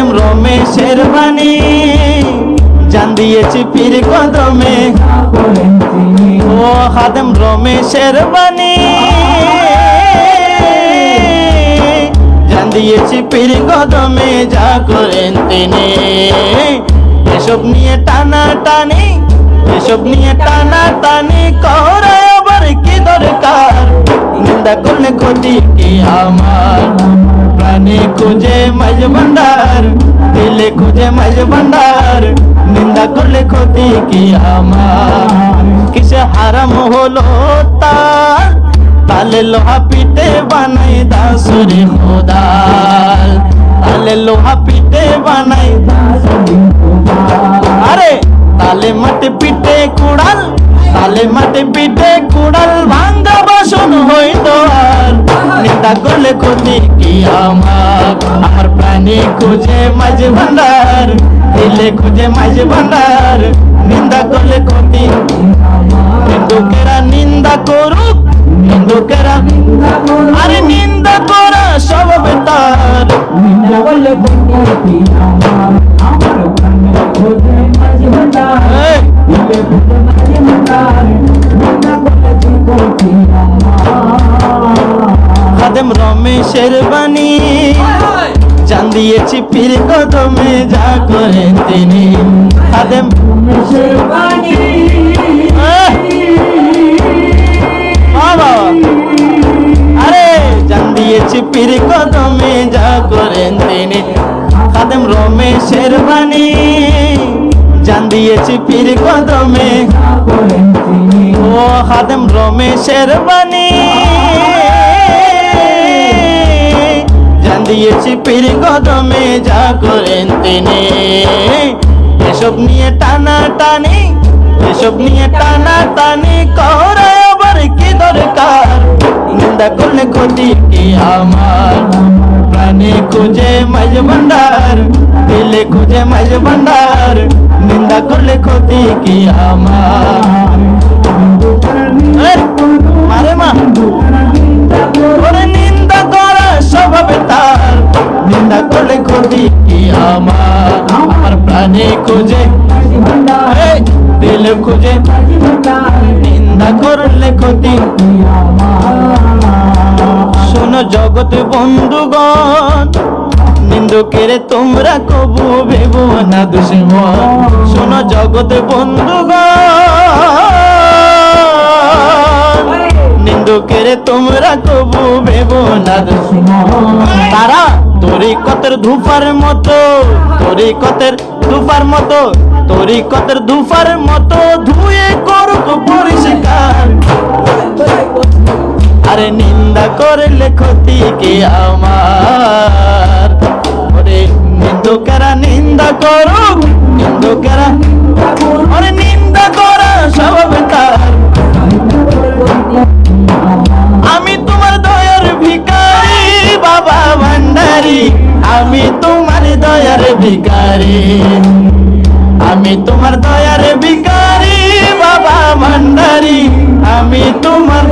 খাদেম রমেশের বাণী। জান দিয়েছি পীর কদমে। ও খাদেম রমেশের বাণী। জান দিয়েছি পীর কদমে, যা করেন তিনি। এসব নিয়ে টানা টানি এসব নিয়ে টানা টানি করা আবার কি দরকার? নিন্দা করলে ক্ষতি কি আমার? প্রাণে খুঁজে মাঝ ভান্ডার দিলে খুঁজে মাঝ ভান্ডার নিন্দা করলে ক্ষতি কি আমার কিসে হারাম হলো তার তালে লোহা পিটে বানাই দাসুরি খোদাল তালে লোহা পিটে বানাই আরে তালে মাটি পিটে কুড়াল তালে মাটি পিঠে কুড়াল ভাঙ্গা বাসন হইতো আর। নিন্দা করলে ক্ষতি কি আমার? আমার প্রাণী খুঁজে মাঝে ভান্ডার, দিলে খুঁজে মাঝে ভান্ডার। নিন্দা করলে ক্ষতি হিন্দুকেরা নিন্দা করুক, হিন্দুকেরা আরে নিন্দা করা সব বেতার। নিন্দা করলে বন্ধু খাদেম রমেশের বাণী। জান দিয়েছি পীর কদমে যা করেন তিনি। খাদেম রমেশের বাণী। আরে, জান দিয়েছি পীর কদমে যা করেন তিনি। খাদেম রমেশের বাণী। জান দিয়েছি পীর কদমে ও খাদেম রমেশের বাণী। জান দিয়েছি পীর কদমে যা করেন তিনি। এসব নিয়ে টানা টানি এসব নিয়ে টানা টানি করা আবার কি দরকার? নিন্দা করলে ক্ষতি কি আমার? প্রাণে খুঁজে মাঝ ভান্ডার দিলে খুঁজে মাঝ ভান্ডার। নিন্দা করলে ক্ষতি কি আমার? নিন্দা করলে ক্ষতি কি আমার? আমার প্রাণে খুঁজে দিলে খুঁজে। নিন্দা করলে ক্ষতি শোনো জগৎ বন্ধুগণ, নিন্দুকের তোমরা কবু ভেব না দুশ্মন। শোনো জগৎ বন্ধুগণ, নিন্দুকের তোমরা কবু ভেব না তারা তরিকতের ধুফার মতো তরিকতের ধুফার মতো তরিকতের ধুফার মতো ধুয়ে করুক পরিষ্কার। আরে নিন্দা করলে ক্ষতি কে আমার? নিন্দুকেরা নিন্দা করুক, নিন্দুকেরা ভিকারি আমি তোমার দয়ার ভিকারি বাবা ভান্ডারি। আমি তোমার